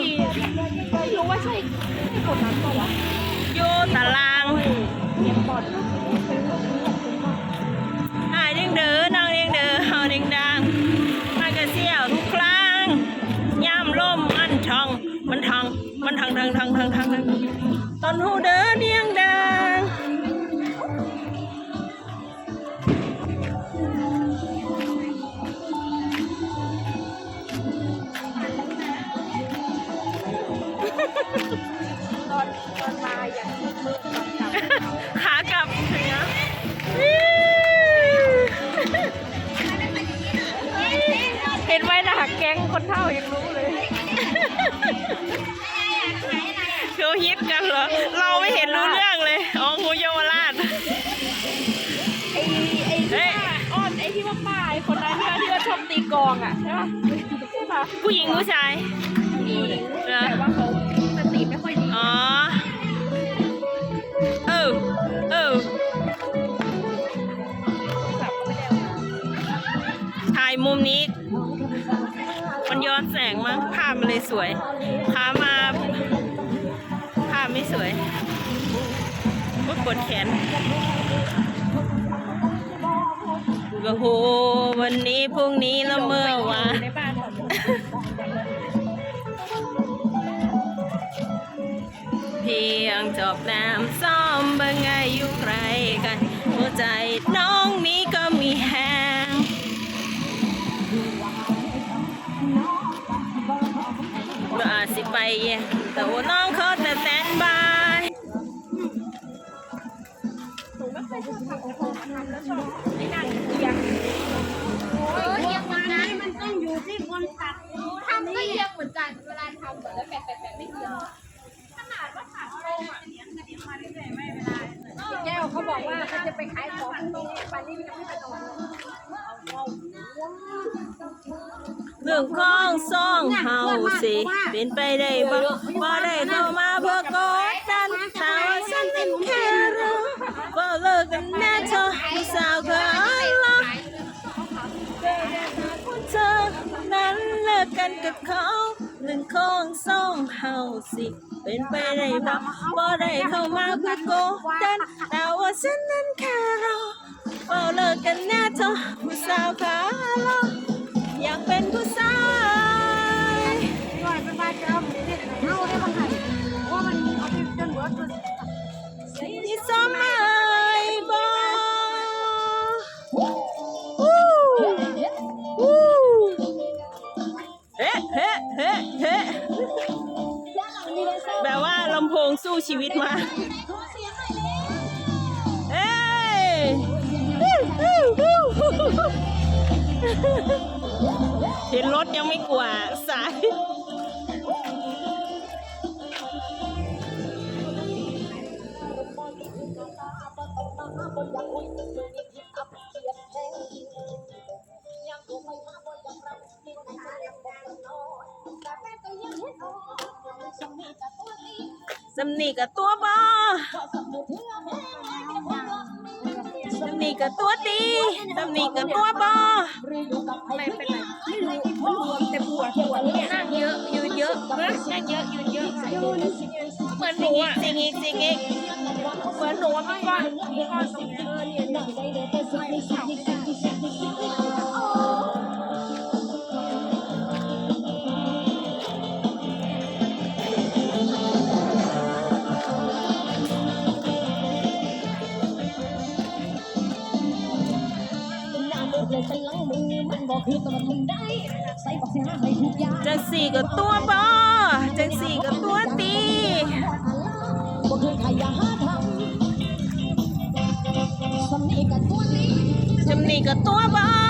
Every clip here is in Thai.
ไม่รู้ว่าใช่คนนั้นเปล่าวะ อยู่ตลาง งคนเท่ายังรู้เลยเขาฮิตกันเหรอ เราไม่เห็นรู้เรื่องเลย อ๋องูเยาวราชไอ้ไอ้ที่ว่าอ้อนไอ้ที่ว่าป้าไอ้คนนั้นที่ว่าที่ว่าชอบตีกลองอะใช่ปะใช่ปะผู้หญิงผู้ชายมีเหรอแต่ว่าเขาสติไม่ค่อยดี อ๋อ เออ เออถ่ายมุมนี้ ย้อนแสงมั้งภาพมันเลยสวยขามาภาพไม่สวยก็กดแขนโอ้โหวันนี้พรุ่งนี้แล้วเมื่อวานเพียงจบน้ำซ้อมบิ่งไงอยู่ใครกัน หัวใจน้อง อาจสิไปแต่ว่าน้องเขาจะแซนบายไม่เคยชอบทำกระทงทำแล้วชอบไม่นั่ง สิเป็นไปได้บ่บ่ได้เข้ามาเพื่อกดดันถาว่าฉันเป็นแค่รู้บ่เลิกกันแน่เธอผู้สาวเคยลอเธอนั้นเลิกกันกับเขาเรื่งของสองเฮาสิ เป็นไปได้บ่บ่ได้เข้ามาเพื่อโกดันแต่ว่าฉันนั้นแค่รอบ่เลิกกันแน่เธอผู้สาวขาลออยากเป็นผู้สาว น่อยเป็นบายบ่วู้วู้เฮ้เฮ้เฮ้เฮ้แบบว่าลำโพงสู้ชีวิตมา เอ้ยเห็นรถยังไม่กลัวสาย สำนีกับตัวบอสำนีกับตัวตีสำนีกับตัวบอไม่เป็นไรไม่รู้มันรวมแต่ปวดปวดนั่งเยอะยืนเยอะนั่งเยอะยืนเยอะ เหมือนหนูอะสิงอีกสิงอีกเหมือนหนูอะพี่ก้อนพี่ก้อนตรงเนี้ยจังสี่กับตัวบอจังสี่กับตัวำนี่ก็ตัวนี้จำนี่ก็ตัวบ้า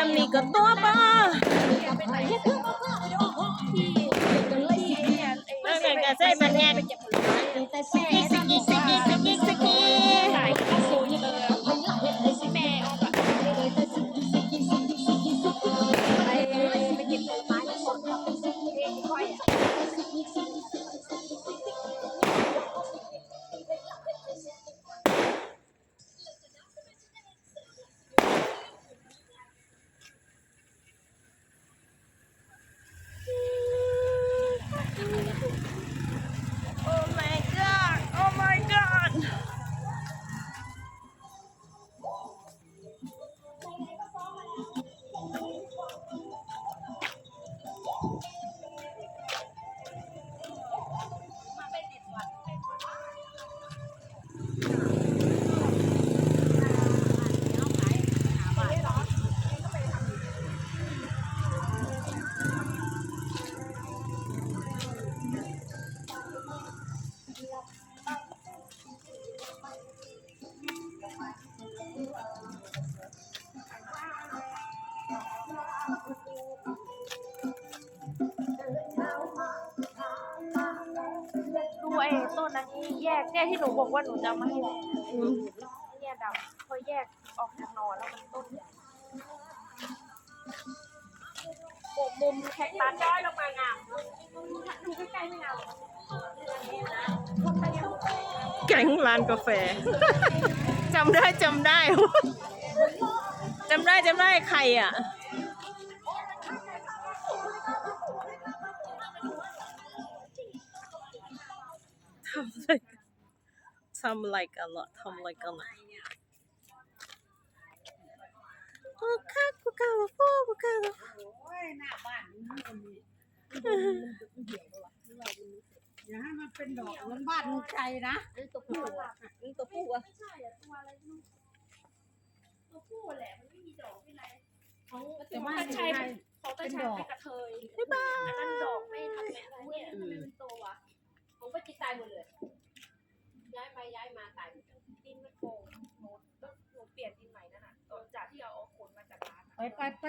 แรกสำนี่ก็ตัวบอเป็นไหนที่ที่เนี่ยไอ้แล้วกันก็ใช่บัน ไอ้ต้นนั้นที่แยกเนี่ยที่หนูบอกว่าหนูจะเอามาให้แม่เนี่ยดำพอแยกออกจากหนอนแล้วมันต้นใหญ่โบกมุมแค่ตัดย้อยลงมางามดูใกล้ๆไม่งามแก๊งร้านกาแฟ จำได้จำได้จำได้จำได้ใครอะ ทำอะไรกันทำอะไรกันล่ะทำอะไรกันล่ะโอ้ค่ะกูกาลาโฟกูกาลาโฟอย่าให้มันเป็นดอกเหมือนบ้านใจนะนี่ตัวผู้อะนี่ตัวผู้อะไม่ใช่อะตัวอะไรไม่รู้ตัวผู้แหละมันไม่มีดอกไม่ไรของแต่ว่าตาชัยใช่ของตาชัยเป็นกระเทยบ๊ายบายอันนั้นดอกไม่ทำแม่อะไรเนี่ยทำไมมันโตวะผม ไปจิตตายหมดเลย ย้ายไปย้ายมาตายหมดเลยดินมันโป่งหนูต้องหนูเปลี่ยนดินใหม่นั่นน่ะตอนจากที่เอาเอาขนมาจากร้านอะไปไปไป